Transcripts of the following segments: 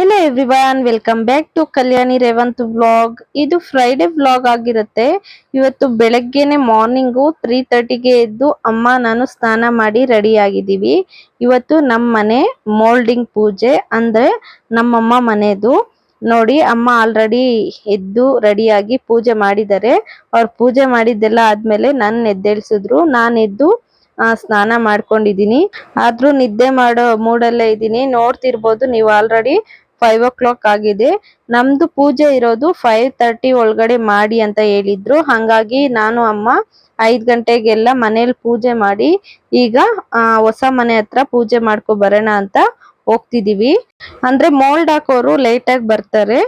Hello everyone welcome back to Kalyani Revanth vlog ಇದು Friday vlog ಆಗಿರುತ್ತೆ. ಇವತ್ತು ಬೆಳಗ್ಗೆನೆ ಮಾರ್ನಿಂಗು ತ್ರೀ ತರ್ಟಿಗೆ ಎದ್ದು ಅಮ್ಮ ನಾನು ಸ್ನಾನ ಮಾಡಿ ರೆಡಿ ಆಗಿದ್ದೀವಿ. ಇವತ್ತು ನಮ್ಮ ಮನೆ ಮೋಲ್ಡಿಂಗ್ ಪೂಜೆ, ಅಂದ್ರೆ ನಮ್ಮಮ್ಮ ಮನೆದು. ನೋಡಿ, ಅಮ್ಮ ಆಲ್ರೆಡಿ ಎದ್ದು ರೆಡಿಯಾಗಿ ಪೂಜೆ ಮಾಡಿದ್ದಾರೆ. ಅವ್ರು ಪೂಜೆ ಮಾಡಿದ್ದೆಲ್ಲ ಆದ್ಮೇಲೆ ನನ್ನ ಎದ್ದೇಳ್ಸಿದ್ರು. ನಾನು ಎದ್ದು ಸ್ನಾನ ಮಾಡ್ಕೊಂಡಿದೀನಿ ಆದ್ರೂ ನಿದ್ದೆ ಮಾಡೋ ಮೂಡಲ್ಲೇ ಇದ್ದೀನಿ. ನೋಡ್ತಿರ್ಬೋದು, ನೀವು ಆಲ್ರೆಡಿ ಫೈವ್ ಓ ಕ್ಲಾಕ್ ಆಗಿದೆ. ನಮ್ದು ಪೂಜೆ ಇರೋದು ಫೈವ್ ತರ್ಟಿ ಒಳಗಡೆ ಮಾಡಿ ಅಂತ ಹೇಳಿದ್ರು. ಹಂಗಾಗಿ ನಾನು, ಅಮ್ಮ ಐದ್ ಗಂಟೆಗೆಲ್ಲ ಮನೇಲಿ ಪೂಜೆ ಮಾಡಿ ಈಗ ಹೊಸ ಮನೆ ಹತ್ರ ಪೂಜೆ ಮಾಡ್ಕೊ ಬರೋಣ ಅಂತ ಹೋಗ್ತಿದೀವಿ. ಅಂದ್ರೆ ಮೋಲ್ಡ್ ಹಾಕೋರು ಲೇಟ್ ಆಗಿ ಬರ್ತಾರೆ.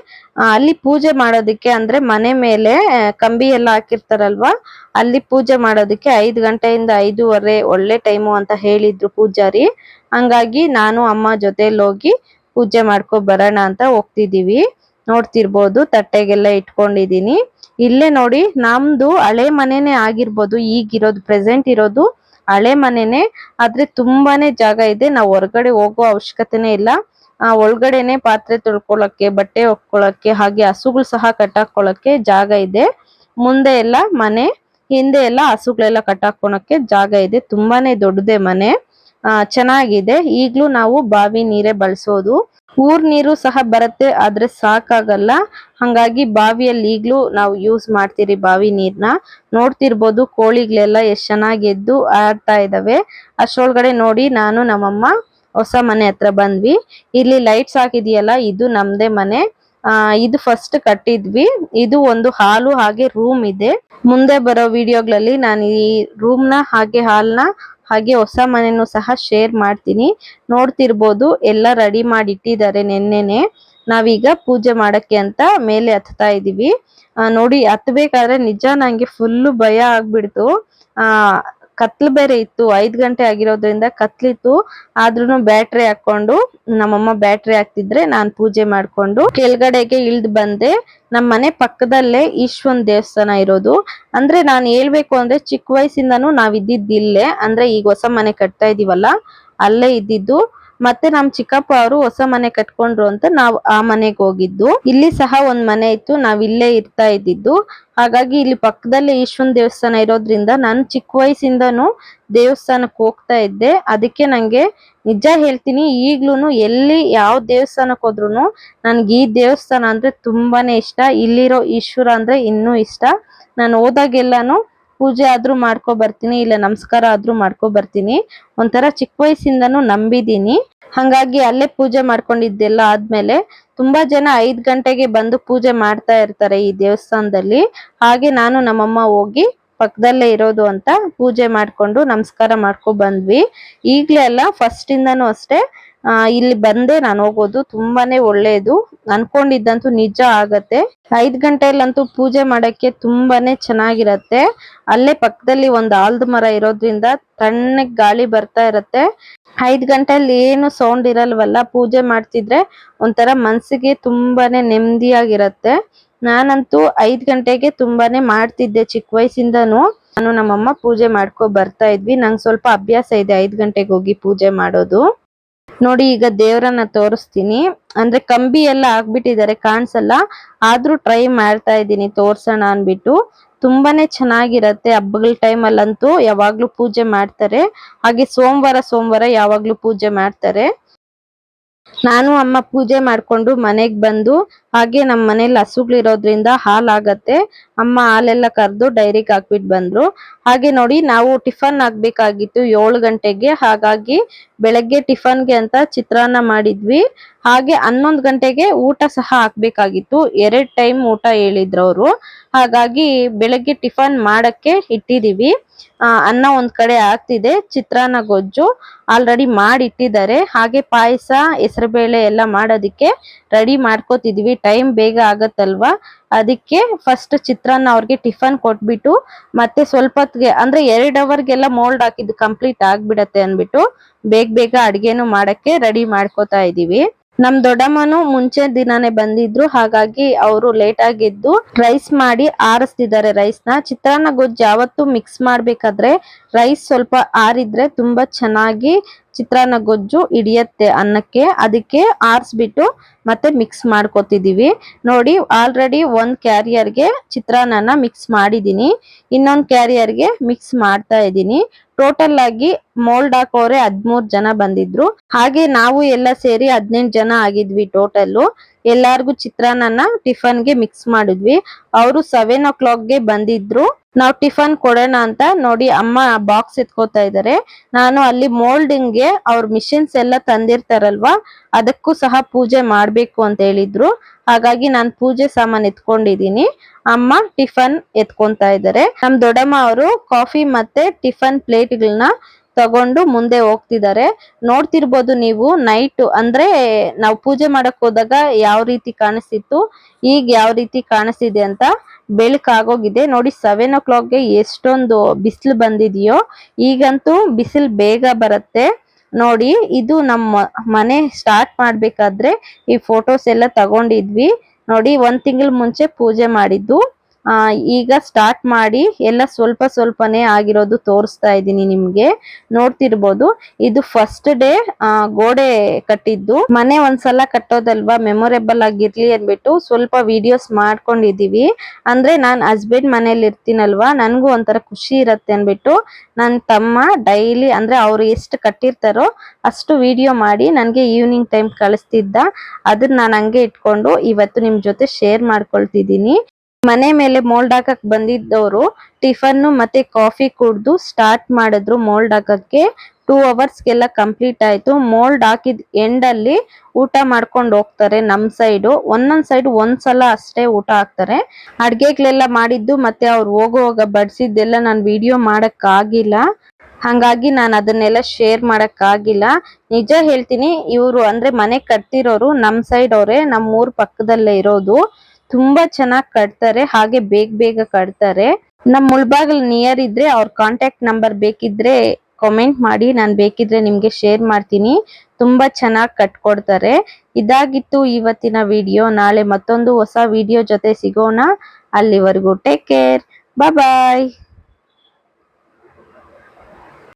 ಅಲ್ಲಿ ಪೂಜೆ ಮಾಡೋದಕ್ಕೆ ಅಂದ್ರೆ ಮನೆ ಮೇಲೆ ಕಂಬಿ ಎಲ್ಲ ಹಾಕಿರ್ತಾರಲ್ವಾ, ಅಲ್ಲಿ ಪೂಜೆ ಮಾಡೋದಕ್ಕೆ ಐದ್ ಗಂಟೆಯಿಂದ ಐದೂವರೆ ಒಳ್ಳೆ ಟೈಮು ಅಂತ ಹೇಳಿದ್ರು ಪೂಜಾರಿ. ಹಂಗಾಗಿ ನಾನು, ಅಮ್ಮ ಜೊತೆಲಿ ಹೋಗಿ ಪೂಜೆ ಮಾಡ್ಕೊ ಬರೋಣ ಅಂತ ಹೋಗ್ತಿದೀವಿ ನೋಡ್ತಿರ್ಬೋದು, ತಟ್ಟೆಗೆಲ್ಲ ಇಟ್ಕೊಂಡಿದೀನಿ ಇಲ್ಲೇ ನೋಡಿ, ನಮ್ದು ಹಳೆ ಮನೆನೇ ಆಗಿರ್ಬೋದು, ಈಗಿರೋದು, ಪ್ರೆಸೆಂಟ್ ಇರೋದು ಹಳೆ ಮನೆನೇ. ಆದ್ರೆ ತುಂಬಾನೇ ಜಾಗ ಇದೆ. ನಾವು ಹೊರಗಡೆ ಹೋಗೋ ಅವಶ್ಯಕತೆನೇ ಇಲ್ಲ. ಆ, ಒಳಗಡೆನೆ ಪಾತ್ರೆ ತೊಳ್ಕೊಳಕ್ಕೆ ಬಟ್ಟೆ ಒಕ್ಕೊಳಕ್ಕೆ ಹಾಗೆ ಹಸುಗಳು ಸಹ ಕಟ್ಟಾಕೊಳಕ್ಕೆ ಜಾಗ ಇದೆ. ಮುಂದೆ ಎಲ್ಲ ಮನೆ, ಹಿಂದೆ ಎಲ್ಲ ಹಸುಗಳೆಲ್ಲ ಕಟ್ಟಾಕೊಳಕ್ಕೆ ಜಾಗ ಇದೆ. ತುಂಬಾನೇ ದೊಡ್ಡದೇ ಮನೆ. ಚೆನ್ನಾಗಿದೆ. ಈಗ್ಲೂ ನಾವು ಬಾವಿ ನೀರೇ ಬಳಸೋದು. ಊರ್ ನೀರು ಸಹ ಬರುತ್ತೆ, ಆದ್ರೆ ಸಾಕಾಗಲ್ಲ. ಹಂಗಾಗಿ ಬಾವಿಯಲ್ಲಿ ಈಗ್ಲೂ ನಾವು ಯೂಸ್ ಮಾಡ್ತೀರಿ ಬಾವಿ ನೀರ್ನ. ನೋಡ್ತಿರ್ಬೋದು ಕೋಳಿಗಳೆಲ್ಲ ಎಷ್ಟ್ ಚೆನ್ನಾಗಿ ಎದ್ದು ಆಡ್ತಾ ಇದಾವೆ. ಅಷ್ಟೊಳಗಡೆ ನೋಡಿ ನಾನು ನಮ್ಮಮ್ಮ ಹೊಸ ಮನೆ ಹತ್ರ ಬಂದ್ವಿ. ಇಲ್ಲಿ ಲೈಟ್ಸ್ ಹಾಕಿದೆಯಲ್ಲ, ಇದು ನಮ್ದೇ ಮನೆ. ಆ, ಇದು ಫಸ್ಟ್ ಕಟ್ಟಿದ್ವಿ. ಇದು ಒಂದು ಹಾಲು ಹಾಗೆ ರೂಮ್ ಇದೆ. ಮುಂದೆ ಬರೋ ವಿಡಿಯೋಗಳಲ್ಲಿ ನಾನು ಈ ರೂಮ್ನ ಹಾಗೆ ಹಾಲ್ನ ಹಾಗೆ ಹೊಸ ಮನೆನೂ ಸಹ ಶೇರ್ ಮಾಡ್ತೀನಿ. ನೋಡ್ತಿರ್ಬೋದು, ಎಲ್ಲ ರೆಡಿ ಮಾಡಿ ಇಟ್ಟಿದ್ದಾರೆ ನಿನ್ನೆನೆ. ನಾವೀಗ ಪೂಜೆ ಮಾಡಕ್ಕೆ ಅಂತ ಮೇಲೆ ಹತ್ತಾ ಇದೀವಿ. ನೋಡಿ, ಹತ್ಬೇಕಾದ್ರೆ ನಿಜ ನಂಗೆ ಫುಲ್ಲು ಭಯ ಆಗ್ಬಿಡ್ತು. ಆ ಕತ್ಲು ಬೇರೆ ಇತ್ತು, ಐದ್ ಗಂಟೆ ಆಗಿರೋದ್ರಿಂದ ಕತ್ಲಿತ್ತು. ಆದ್ರೂ ಬ್ಯಾಟ್ರಿ ಹಾಕೊಂಡು ನಮ್ಮಮ್ಮ ಬ್ಯಾಟ್ರಿ ಹಾಕ್ತಿದ್ರೆ ನಾನ್ ಪೂಜೆ ಮಾಡ್ಕೊಂಡು ಕೆಳಗಡೆಗೆ ಇಳ್ದು ಬಂದೆ. ನಮ್ ಮನೆ ಪಕ್ಕದಲ್ಲೇ ಈಶ್ವನ್ ದೇವಸ್ಥಾನ ಇರೋದು. ಅಂದ್ರೆ ನಾನ್ ಹೇಳ್ಬೇಕು ಅಂದ್ರೆ ಚಿಕ್ಕ ವಯಸ್ಸಿಂದಾನು ನಾವ್ ಇದ್ದಿದ್ದಿಲ್ಲೇ ಅಂದ್ರೆ ಈಗ ಹೊಸ ಮನೆ ಕಟ್ತಾ ಇದೀವಲ್ಲ, ಅಲ್ಲೇ ಇದ್ದಿದ್ದು. ಮತ್ತೆ ನಮ್ ಚಿಕ್ಕಪ್ಪ ಅವರು ಹೊಸ ಮನೆ ಕಟ್ಕೊಂಡ್ರು ಅಂತ ನಾವ್ ಆ ಮನೆಗೆ ಹೋಗಿದ್ದು. ಇಲ್ಲಿ ಸಹ ಒಂದ್ ಮನೆ ಇತ್ತು, ನಾವ್ ಇಲ್ಲೇ ಇರ್ತಾ ಇದ್ದಿದ್ದು. ಹಾಗಾಗಿ ಇಲ್ಲಿ ಪಕ್ಕದಲ್ಲೇ ಈಶ್ವನ್ ದೇವಸ್ಥಾನ ಇರೋದ್ರಿಂದ ನಾನು ಚಿಕ್ಕ ವಯಸ್ಸಿಂದನು ದೇವಸ್ಥಾನಕ್ಕೆ ಹೋಗ್ತಾ ಇದ್ದೆ. ಅದಕ್ಕೆ ನಂಗೆ ನಿಜ ಹೇಳ್ತೀನಿ, ಈಗ್ಲೂನು ಎಲ್ಲಿ ಯಾವ ದೇವಸ್ಥಾನಕ್ಕೆ ಹೋದ್ರು ನನ್ಗೆ ಈ ದೇವಸ್ಥಾನ ಅಂದ್ರೆ ತುಂಬಾನೇ ಇಷ್ಟ. ಇಲ್ಲಿರೋ ಈಶ್ವರ ಅಂದ್ರೆ ಇನ್ನೂ ಇಷ್ಟ. ನಾನು ಹೋದಾಗೆಲ್ಲಾನು ಪೂಜೆ ಆದ್ರೂ ಮಾಡ್ಕೊ ಬರ್ತೀನಿ, ಇಲ್ಲ ನಮಸ್ಕಾರ ಆದ್ರೂ ಮಾಡ್ಕೊ ಬರ್ತೀನಿ. ಒಂಥರ ಚಿಕ್ಕ ವಯಸ್ಸಿಂದನು ನಂಬಿದೀನಿ ಹಂಗಾಗಿ ಅಲ್ಲೇ ಪೂಜೆ ಮಾಡ್ಕೊಂಡಿದ್ದೆಲ್ಲ ಆದ್ಮೇಲೆ ತುಂಬಾ ಜನ ಐದ್ ಗಂಟೆಗೆ ಬಂದು ಪೂಜೆ ಮಾಡ್ತಾ ಇರ್ತಾರೆ ಈ ದೇವಸ್ಥಾನದಲ್ಲಿ. ಹಾಗೆ ನಾನು ನಮ್ಮಮ್ಮ ಹೋಗಿ ಪಕ್ಕದಲ್ಲೇ ಇರೋದು ಅಂತ ಪೂಜೆ ಮಾಡ್ಕೊಂಡು ನಮಸ್ಕಾರ ಮಾಡ್ಕೊ ಬಂದ್ವಿ. ಈಗ್ಲೇ ಅಲ್ಲ ಫಸ್ಟ್ ಇಂದಾನು ಅಷ್ಟೇ ಇಲ್ಲಿ ಬಂದೆ ನಾನು ಹೋಗೋದು ತುಂಬಾನೇ ಒಳ್ಳೇದು. ಅನ್ಕೊಂಡಿದ್ದಂತೂ ನಿಜ ಆಗತ್ತೆ. ಐದ್ ಗಂಟೆಲಂತೂ ಪೂಜೆ ಮಾಡಕ್ಕೆ ತುಂಬಾನೇ ಚೆನ್ನಾಗಿರತ್ತೆ. ಅಲ್ಲೇ ಪಕ್ಕದಲ್ಲಿ ಒಂದ್ ಆಲ್ದ ಮರ ಇರೋದ್ರಿಂದ ತಣ್ಣಗ್ ಗಾಳಿ ಬರ್ತಾ ಇರತ್ತೆ. ಐದ್ ಗಂಟೆಲಿ ಏನು ಸೌಂಡ್ ಇರಲ್ವಲ್ಲ, ಪೂಜೆ ಮಾಡ್ತಿದ್ರೆ ಒಂಥರ ಮನ್ಸಿಗೆ ತುಂಬಾನೇ ನೆಮ್ಮದಿಯಾಗಿರತ್ತೆ. ನಾನಂತೂ ಐದ್ ಗಂಟೆಗೆ ತುಂಬಾನೇ ಮಾಡ್ತಿದ್ದೆ ಚಿಕ್ಕ ವಯಸ್ಸಿಂದನು. ನಾನು ನಮ್ಮಮ್ಮ ಪೂಜೆ ಮಾಡ್ಕೊ ಬರ್ತಾ ಇದ್ವಿ. ನಂಗೆ ಸ್ವಲ್ಪ ಅಭ್ಯಾಸ ಇದೆ ಐದ್ ಗಂಟೆಗೆ ಹೋಗಿ ಪೂಜೆ ಮಾಡೋದು. ನೋಡಿ ಈಗ ದೇವರನ್ನ ತೋರಿಸ್ತೀನಿ. ಅಂದ್ರೆ ಕಂಬಿ ಎಲ್ಲ ಹಾಕ್ಬಿಟ್ಟಿದ್ದಾರೆ ಕಾಣಿಸಲ್ಲ? ಆದ್ರೂ ಟ್ರೈ ಮಾಡ್ತಾ ಇದ್ದೀನಿ ತೋರ್ಸೋಣ ಅನ್ಬಿಟ್ಟು ತುಂಬಾನೇ ಚೆನ್ನಾಗಿರತ್ತೆ ಹಬ್ಬಗಳ ಟೈಮಲ್ಲಂತೂ, ಯಾವಾಗ್ಲೂ ಪೂಜೆ ಮಾಡ್ತಾರೆ. ಹಾಗೆ ಸೋಮವಾರ ಸೋಮವಾರ ಯಾವಾಗ್ಲೂ ಪೂಜೆ ಮಾಡ್ತಾರೆ. ನಾನು ಅಮ್ಮ ಪೂಜೆ ಮಾಡ್ಕೊಂಡು ಮನೆಗ್ ಬಂದು ಹಾಗೆ ನಮ್ಮ ಮನೇಲಿ ಹಸುಗಳಿರೋದ್ರಿಂದ ಹಾಲಾಗತ್ತೆ ಅಮ್ಮ ಹಾಲೆಲ್ಲ ಕರೆದು ಡೈರಿಗೆ ಹಾಕ್ಬಿಟ್ಟು ಬಂದ್ರು. ಹಾಗೆ ನೋಡಿ ನಾವು ಟಿಫನ್ ಹಾಕ್ಬೇಕಾಗಿತ್ತು ಏಳು ಗಂಟೆಗೆ. ಹಾಗಾಗಿ ಬೆಳಗ್ಗೆ ಟಿಫನ್ಗೆ ಅಂತ ಚಿತ್ರಾನ್ನ ಮಾಡಿದ್ವಿ. ಹಾಗೆ ಹನ್ನೊಂದು ಗಂಟೆಗೆ ಊಟ ಸಹ ಹಾಕ್ಬೇಕಾಗಿತ್ತು. ಎರಡ್ ಟೈಮ್ ಊಟ ಹೇಳಿದ್ರು ಅವರು ಹಾಗಾಗಿ ಬೆಳಗ್ಗೆ ಟಿಫನ್ ಮಾಡಕ್ಕೆ ಇಟ್ಟಿದೀವಿ. ಅನ್ನ ಒಂದ್ ಕಡೆ ಆಗ್ತಿದೆ. ಚಿತ್ರಾನ್ನ ಗೊಜ್ಜು ಆಲ್ರೆಡಿ ಮಾಡಿ ಇಟ್ಟಿದ್ದಾರೆ ಹಾಗೆ ಪಾಯಸ, ಹೆಸರುಬೇಳೆ ಎಲ್ಲ ಮಾಡೋದಿಕ್ಕೆ ರೆಡಿ ಮಾಡ್ಕೋತಿದೀವಿ. ಟೈಮ್ ಬೇಗ ಆಗತ್ತಲ್ವಾ? ಅದಕ್ಕೆ ಫಸ್ಟ್ ಚಿತ್ರಾನ್ನ ಅವ್ರಿಗೆ ಟಿಫನ್ ಕೊಟ್ಬಿಟ್ಟು, ಮತ್ತೆ ಸ್ವಲ್ಪ ಹೊತ್ತಿಗೆ ಅಂದ್ರೆ ಎರಡ್ ಅವರ್ಗೆಲ್ಲ ಮೋಲ್ಡ್ ಹಾಕಿದ್ದು ಕಂಪ್ಲೀಟ್ ಆಗ್ಬಿಡತ್ತೆ ಅನ್ಬಿಟ್ಟು ಬೇಗ ಬೇಗ ಅಡ್ಗೆನು ಮಾಡಕ್ಕೆ ರೆಡಿ ಮಾಡ್ಕೋತಾ ಇದೀವಿ. ನಮ್ ದೊಡ್ಡಮ್ಮನು ಮುಂಚೆ ದಿನಾನೇ ಬಂದಿದ್ರು, ಹಾಗಾಗಿ ಅವರು ಲೇಟ್ ಆಗಿದ್ದು ರೈಸ್ ಮಾಡಿ ಆರಿಸ್ತಿದ್ದಾರೆ ರೈಸ್ನ. ಚಿತ್ರಾನ್ನ ಗೊಜ್ಜು ಯಾವತ್ತು ಮಿಕ್ಸ್ ಮಾಡ್ಬೇಕಾದ್ರೆ ರೈಸ್ ಸ್ವಲ್ಪ ಆರಿದ್ರೆ ತುಂಬಾ ಚೆನ್ನಾಗಿ ಚಿತ್ರಾನ್ನ ಗೊಜ್ಜು ಹಿಡಿಯತ್ತೆ ಅನ್ನಕ್ಕೆ ಅದಕ್ಕೆ ಆರಿಸ್ಬಿಟ್ಟು ಮತ್ತೆ ಮಿಕ್ಸ್ ಮಾಡ್ಕೊತಿದೀವಿ. ನೋಡಿ ಆಲ್ರೆಡಿ ಒಂದು ಕ್ಯಾರಿಯರ್ಗೆ ಚಿತ್ರಾನ್ನ ಮಿಕ್ಸ್ ಮಾಡಿದ್ದೀನಿ ಇನ್ನೊಂದು ಕ್ಯಾರಿಯರ್ಗೆ ಮಿಕ್ಸ್ ಮಾಡ್ತಾ ಇದ್ದೀನಿ. ಟೋಟಲ್ ಆಗಿ ಮೋಲ್ಡ್ ಹಾಕೋರೆ ಹದ್ಮೂರ್ ಜನ ಬಂದಿದ್ರು. ಹಾಗೆ ನಾವು ಎಲ್ಲ ಸೇರಿ ಹದಿನೆಂಟು ಜನ ಆಗಿದ್ವಿ ಟೋಟಲ್ ಎಲ್ಲಾರ್ಗು ಚಿತ್ರಾನ್ನ ಟಿಫನ್ಗೆ ಮಿಕ್ಸ್ ಮಾಡಿದ್ವಿ. ಅವರು ಸೆವೆನ್ ಓ ಕ್ಲಾಕ್ಗೆ ಬಂದಿದ್ರು. ನಾವು ಟಿಫನ್ ಕೊಡೋಣ ಅಂತ ನೋಡಿ ಅಮ್ಮ ಬಾಕ್ಸ್ ಎತ್ಕೋತಾ ಇದಾರೆ. ನಾನು ಅಲ್ಲಿ ಮೋಲ್ಡಿಂಗ್ಗೆ ಅವ್ರ ಮಿಷಿನ್ಸ್ ಎಲ್ಲ ತಂದಿರ್ತಾರಲ್ವಾ, ಅದಕ್ಕೂ ಸಹ ಪೂಜೆ ಮಾಡ್ಬೇಕು ಅಂತ ಹೇಳಿದ್ರು. ಹಾಗಾಗಿ ನಾನ್ ಪೂಜೆ ಸಾಮಾನ್ ಎತ್ಕೊಂಡಿದೀನಿ ಅಮ್ಮ ಟಿಫನ್ ಎತ್ಕೊಂತಾ ಇದಾರೆ. ನಮ್ ದೊಡ್ಡಮ್ಮ ಅವರು ಕಾಫಿ ಮತ್ತೆ ಟಿಫನ್ ಪ್ಲೇಟ್ಗಳನ್ನ ತಗೊಂಡು ಮುಂದೆ ಹೋಗ್ತಿದ್ದಾರೆ. ನೋಡ್ತಿರ್ಬೋದು ನೀವು ನೈಟ್ ಅಂದ್ರೆ ನಾವು ಪೂಜೆ ಮಾಡಕ್ ಹೋದಾಗ ಯಾವ ರೀತಿ ಕಾಣಿಸ್ತಿತ್ತು, ಈಗ ಯಾವ ರೀತಿ ಕಾಣಿಸ್ತಿದೆ ಅಂತ ಬೆಳಕಾಗೋಗಿದೆ ನೋಡಿ ಸೆವೆನ್ ಓ ಕ್ಲಾಕ್ಗೆ ಎಷ್ಟೊಂದು ಬಿಸಿಲು ಬಂದಿದೆಯೋ, ಈಗಂತೂ ಬಿಸಿಲು ಬೇಗ ಬರುತ್ತೆ. ನೋಡಿ ಇದು ನಮ್ಮ ಮನೆ ಸ್ಟಾರ್ಟ್ ಮಾಡ್ಬೇಕಾದ್ರೆ ಈ ಫೋಟೋಸ್ ಎಲ್ಲ ತಗೊಂಡಿದ್ವಿ. ನೋಡಿ ಒಂದ್ ತಿಂಗಳ ಮುಂಚೆ ಪೂಜೆ ಮಾಡಿದ್ದು. ಈಗ ಸ್ಟಾರ್ಟ್ ಮಾಡಿ ಎಲ್ಲ ಸ್ವಲ್ಪ ಸ್ವಲ್ಪನೇ ಆಗಿರೋದು ತೋರಿಸ್ತಾ ಇದ್ದೀನಿ ನಿಮ್ಗೆ. ನೋಡ್ತಿರ್ಬೋದು, ಇದು ಫಸ್ಟ್ ಡೇ ಗೋಡೆ ಕಟ್ಟಿದ್ದು. ಮನೆ ಒಂದ್ಸಲ ಕಟ್ಟೋದಲ್ವಾ ಮೆಮೊರೇಬಲ್ ಆಗಿರ್ಲಿ ಅಂದ್ಬಿಟ್ಟು ಸ್ವಲ್ಪ ವಿಡಿಯೋಸ್ ಮಾಡ್ಕೊಂಡಿದೀವಿ ಅಂದ್ರೆ ನಾನು ಹಸ್ಬೆಂಡ್ ಮನೇಲಿ ಇರ್ತೀನಲ್ವಾ, ನನಗೂ ಒಂಥರ ಖುಷಿ ಇರತ್ತೆ ಅನ್ಬಿಟ್ಟು ನನ್ನ ತಮ್ಮ ಡೈಲಿ ಅಂದ್ರೆ ಅವ್ರು ಎಷ್ಟು ಕಟ್ಟಿರ್ತಾರೋ ಅಷ್ಟು ವಿಡಿಯೋ ಮಾಡಿ ನನಗೆ ಈವ್ನಿಂಗ್ ಟೈಮ್ ಕಳಿಸ್ತಿದ್ದ. ಅದನ್ನ ನಾನು ಹಂಗೆ ಇಟ್ಕೊಂಡು ಇವತ್ತು ನಿಮ್ಮ ಜೊತೆ ಶೇರ್ ಮಾಡ್ಕೊಳ್ತಿದ್ದೀನಿ. ಮನೆ ಮೇಲೆ ಮೋಲ್ಡ್ ಹಾಕಕ್ ಬಂದಿದ್ದವರು ಟಿಫನ್ ಮತ್ತೆ ಕಾಫಿ ಕುಡ್ದು ಸ್ಟಾರ್ಟ್ ಮಾಡಿದ್ರು ಮೋಲ್ಡ್ ಹಾಕಕ್ಕೆ. ಟೂ ಅವರ್ಸ್ಗೆಲ್ಲ ಕಂಪ್ಲೀಟ್ ಆಯ್ತು. ಮೋಲ್ಡ್ ಹಾಕಿದ್ ಎಂಡ್ ಅಲ್ಲಿ ಊಟ ಮಾಡ್ಕೊಂಡು ಹೋಗ್ತಾರೆ ನಮ್ ಸೈಡ್ ಒಂದೊಂದ್ ಸೈಡ್ ಒಂದ್ಸಲ ಅಷ್ಟೇ ಊಟ ಹಾಕ್ತಾರೆ. ಅಡ್ಗೆಗಳೆಲ್ಲ ಮಾಡಿದ್ದು ಮತ್ತೆ ಅವ್ರು ಹೋಗುವಾಗ ಬಡ್ಸಿದ್ದೆಲ್ಲ ನಾನು ವಿಡಿಯೋ ಮಾಡಕ್ ಆಗಿಲ್ಲ ಹಂಗಾಗಿ ನಾನು ಅದನ್ನೆಲ್ಲ ಶೇರ್ ಮಾಡಕ್ ಆಗಿಲ್ಲ ನಿಜ ಹೇಳ್ತೀನಿ, ಇವರು ಅಂದ್ರೆ ಮನೆ ಕಟ್ತಿರೋರು ನಮ್ ಸೈಡ್ ಅವರೇ ನಮ್ಮ ಊರ್ ಪಕ್ಕದಲ್ಲೇ ಇರೋದು. ತುಂಬಾ ಚೆನ್ನಾಗಿ ಕಟ್ತಾರೆ, ಹಾಗೆ ಬೇಗ ಬೇಗ ಕಟ್ತಾರೆ. ನಮ್ ಮುಳ್ಬಾಗಲ್ ನಿಯರ್ ಇದ್ರೆ ಅವ್ರ ಕಾಂಟ್ಯಾಕ್ಟ್ ನಂಬರ್ ಬೇಕಿದ್ರೆ ಕಾಮೆಂಟ್ ಮಾಡಿ, ನಾನ್ ಬೇಕಿದ್ರೆ ನಿಮ್ಗೆ ಶೇರ್ ಮಾಡ್ತೀನಿ. ತುಂಬಾ ಚೆನ್ನಾಗ್ ಕಟ್ಕೊಡ್ತಾರೆ ಇದಾಗಿತ್ತು ಇವತ್ತಿನ ವಿಡಿಯೋ ನಾಳೆ ಮತ್ತೊಂದು ಹೊಸ ವಿಡಿಯೋ ಜೊತೆ ಸಿಗೋಣ. ಅಲ್ಲಿವರೆಗೂ ಟೇಕ್ ಕೇರ್ ಬಾಯ್